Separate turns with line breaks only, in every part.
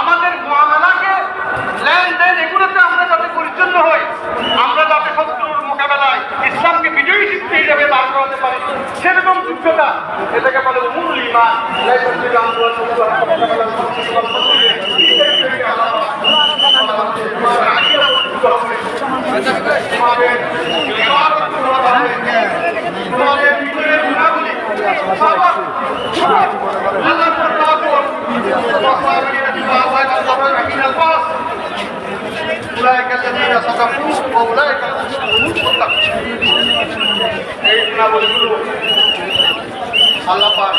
আমাদের মহামালাকে লেনদেন এগুলোতে আমরা যাতে পরিচ্ছন্ন হই, আমরা যাতে শত্রুর মোকাবেলায় ইসলামকে বিজয়ী শিখতে হিসাবে বার করাতে পারি, সেরকম যোগ্যতা এটাকে বলে মূল্যমান أولئك الذين صدقوا وأولئك هم المتقون এই গুণাবলীগুলো আল্লাহ পাক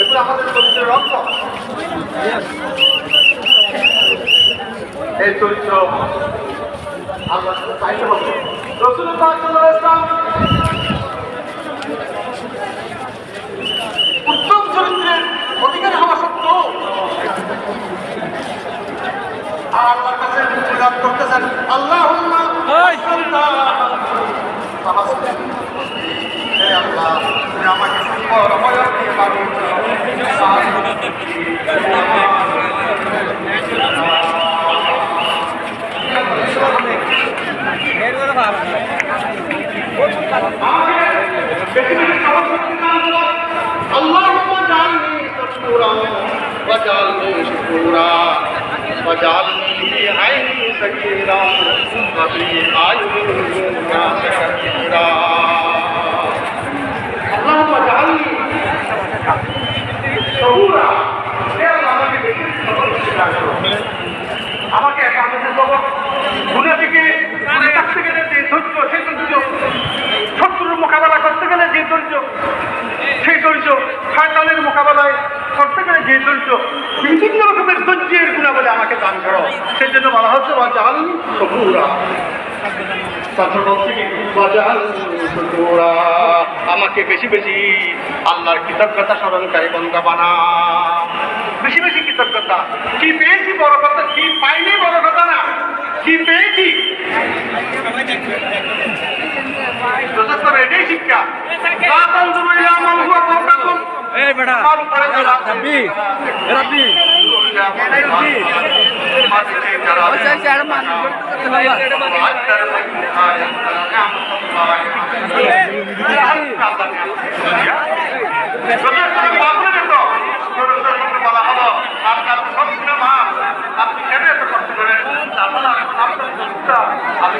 এগুলো আমাদের চরিত্রের রক্ত এই চরিত্র আল্লাহ চাইতে হবে রসুল পাক সাল্লাল্লাহু আল্লাহর কাছে মুনাজাত করতেছেন আল্লাহুম্মা আনতা হে আল্লাহ তুমি আমাকে সুন্দরময় দিয়ে মানুষ اللهم اجعلني شكورا واجعلني شكورا واجعلني في عيني سكيرا وفي اعين الناس شكيرا اللهم اجعلني شكورا হে আল্লাহ, আমাকে বেশি সতর্ক রাখো। আমাকে একান্ত জগৎ গুণা থেকে গুণে থাকতে গেলে যে ধৈর্য সেই ধৈর্য শত্রুর মোকাবেলা করতে গেলে যে ধৈর্য সেই ধৈর্য শয়তানের মোকাবেলায় করতে যে বিভিন্ন রকমের ধৈর্যের আমাকে দান করো সেই জন্য বলা হচ্ছে, বাজাল সবুরা। আমাকে বেশি বেশি আল্লাহর কৃতজ্ঞতা স্মরণকারী বন্ধা বানা। বেশি বেশি কৃতজ্ঞতা। কি পেয়েছি বড় কথা, কি পাইনি বড় কথা না। কি পেয়েছি? শিক্ষা।
বেটা। রাব্বি রাব্বি
আপনি কেন এত কষ্ট করেন আপনার দুঃখটা আমি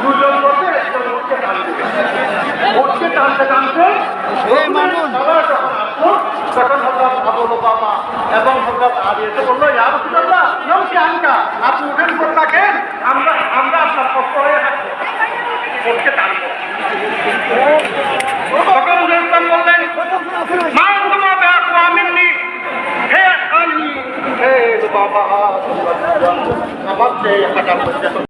দুজন বসে একজন উঠকে টানতে উঠকে টানতে টানতে তখন হজরত আবু বাবা এবং হজরত আলী এসে বলল ইয়া রাসূলুল্লাহ নাম কি আনকা আপনি উঠেন করে থাকেন আমরা আমরা আপনার পক্ষ হয়ে থাকব উঠকে টানবো তখন হুজুর বললেন মা তোমার ব্যাপার আমিননি হে আলী হে বাবা আমার সেই হাজার